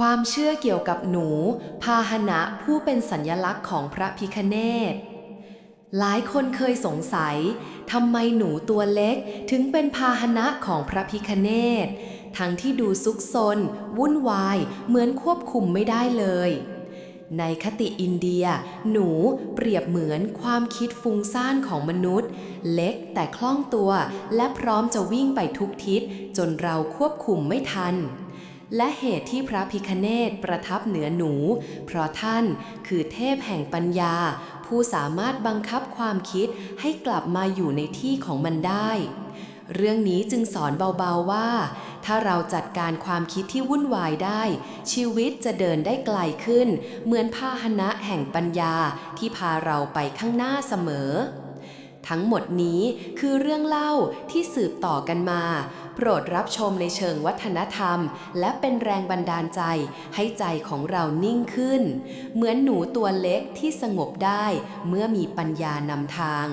ความเชื่อเกี่ยวกับหนู พาหนะผู้เป็นสัญลักษณ์ของพระพิคเนตหลายคนเคยสงสัยทำไมหนูตัวเล็กถึงเป็นพาหนะของพระพิคเนตทั้งที่ดูซุกซน วุ่นวาย เหมือนควบคุมไม่ได้เลย ในคติอินเดีย หนูเปรียบเหมือนความคิดฟุ้งซ่านของมนุษย์ เล็กแต่คล่องตัว และพร้อมจะวิ่งไปทุกทิศ จนเราควบคุมไม่ทัน และเหตุที่พระพิคเนตประทับเหนือหนู เพราะท่านคือเทพแห่งปัญญา ผู้สามารถบังคับความคิดให้กลับมาอยู่ในที่ของมันได้ เรื่องนี้จึงสอนเบาๆว่า ถ้าเราจัดการความคิดที่วุ่นวายได้ ชีวิตจะเดินได้ไกลขึ้น เหมือนพาหนะแห่งปัญญาที่พาเราไปข้างหน้าเสมอ ทั้งหมดนี้คือเรื่องเล่าที่สืบต่อกันมา โปรดรับชมในเชิงวัฒนธรรม และเป็นแรงบันดาลใจให้ใจของเรานิ่งขึ้น เหมือนหนูตัวเล็กที่สงบได้เมื่อมีปัญญานำทาง